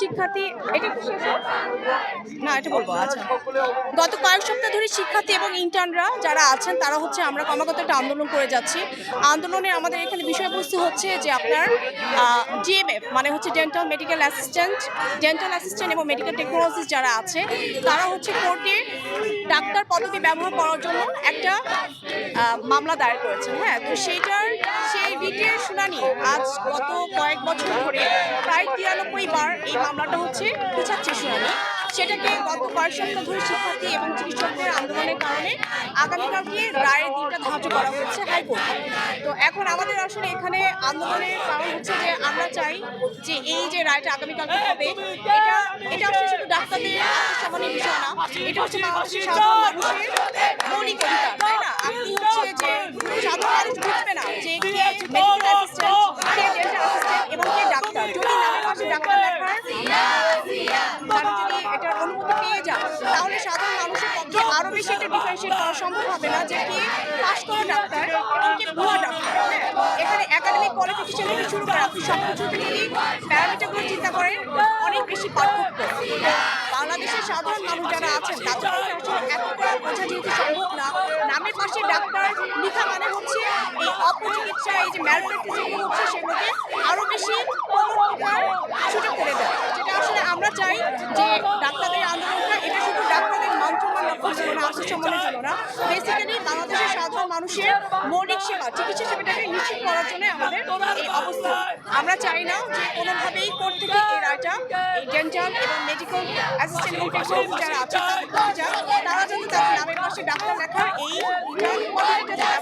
শিক্ষার্থী, এটা? না, এটা বলব আচ্ছা। গত কয়েক সপ্তাহ ধরে শিক্ষার্থী এবং ইন্টার্নরা যারা আছেন, তারা হচ্ছে আমরা ক্রমাগত একটা আন্দোলন করে যাচ্ছি। আন্দোলনে আমাদের এখানে বিষয়বস্তু হচ্ছে যে আপনার ডিএমএফ মানে হচ্ছে dental medical assistant dental assistant এবং মেডিকেল টেকনোলজিস্ট যারা আছে, তারা হচ্ছে কোর্টে ডাক্তার পদবি ব্যবহার করার জন্য একটা মামলা দায়ের করেছেন হ্যাঁ? তো সেইটার সেই রিটের শুনানি আজ গত কয়েক বছর ধরে প্রায় তিরানব্বই বার এই মামলাটা হচ্ছে পিছাচ্ছে শুনানি। সেটাকে গত কয়েক সপ্তাহ ধরে শিক্ষার্থী এবং চিকিৎসকদের আন্দোলনের কারণে আগামীকালকে রায়ের দিনটা ধার্য করা হচ্ছে হাইকোর্টে। তো এখন আমাদের আসলে এখানে আন্দোলনের কারণ হচ্ছে যে আমরা চাই যে এই যে রায়টা আগামীকালকে হবে, এটা এটা আসলে শুধু ডাক্তারদের আত্মসম্মানের বিষয় না, এটা হচ্ছে বাংলাদেশের সাধারণ মানুষের মৌলিক অধিকার তাই না আপনি হচ্ছে যে সাধারণ মানুষ বুঝবে না যে কে মেডিকেল অ্যাসিস্ট্যান্ট কে ডেন্টাল অ্যাসিস্ট্যান্ট এবং কে ডাক্তার যদি নামের পাশে ডাক্তার লেখার তারা যদি এটার অনুমতি পেয়ে যান তাহলে সাধারণ মানুষের পক্ষে আরও বেশি এটা ডিফারেন্সিয়েট করা সম্ভব হবে না যে কে পাশ করা ডাক্তার এবং কে ভুয়া ডাক্তার এখানে একাডেমিক কোয়ালিফিকেশন থেকে শুরু করে আপনি সব কিছু যদি প্যারামিটারগুলো চিন্তা করেন অনেক বেশি পার্থক্য। বাংলাদেশের সাধারণ মানুষ যারা আছেন তাদের আসলে এতটা বোঝা যেহেতু সম্ভব পাশে ডাক্তার লেখা মানে হচ্ছে এই অপচিকিৎসা, এই যে ম্যালপ্র্যাকটিস যেগুলো হচ্ছে সেগুলোকে আরও বেশি প্রমোট সুযোগ করে দেয়। যেটা আসলে আমরা চাই যে ডাক্তারদের আন্দোলনটা, এটা শুধু ডাক্তারদের মান সম্মান রক্ষার জন্য না আত্মসম্মানের জন্য না। বেসিক্যালি বাংলাদেশের সাধারণ মানুষের মৌলিক সেবা, চিকিৎসা সেবাটাকে নিশ্চিত করার জন্য আমাদের এই অবস্থা। আমরা চাই না যে কোনোভাবেই কোর্ট থেকে এই রায়টা, এই ডেন্টাল এবং মেডিকেল অ্যাসিস্ট্যান্ট যারা আছে তারা যেন তাদের নামের পাশে ডাক্তার লেখার এই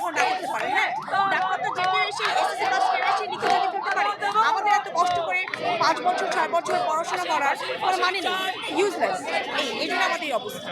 রিটার্ন না করতে পারে হ্যাঁ ডাক্তার তো যে এসে এসএসসি পাস করে এসে লিখে লিখে ফেলতে পারে। আমাদের এত কষ্ট করে পাঁচ বছর ছয় বছর পড়াশোনা করার কোনো মানে নেই ইউজলেস এই এই জন্য আমাদের এই অবস্থা।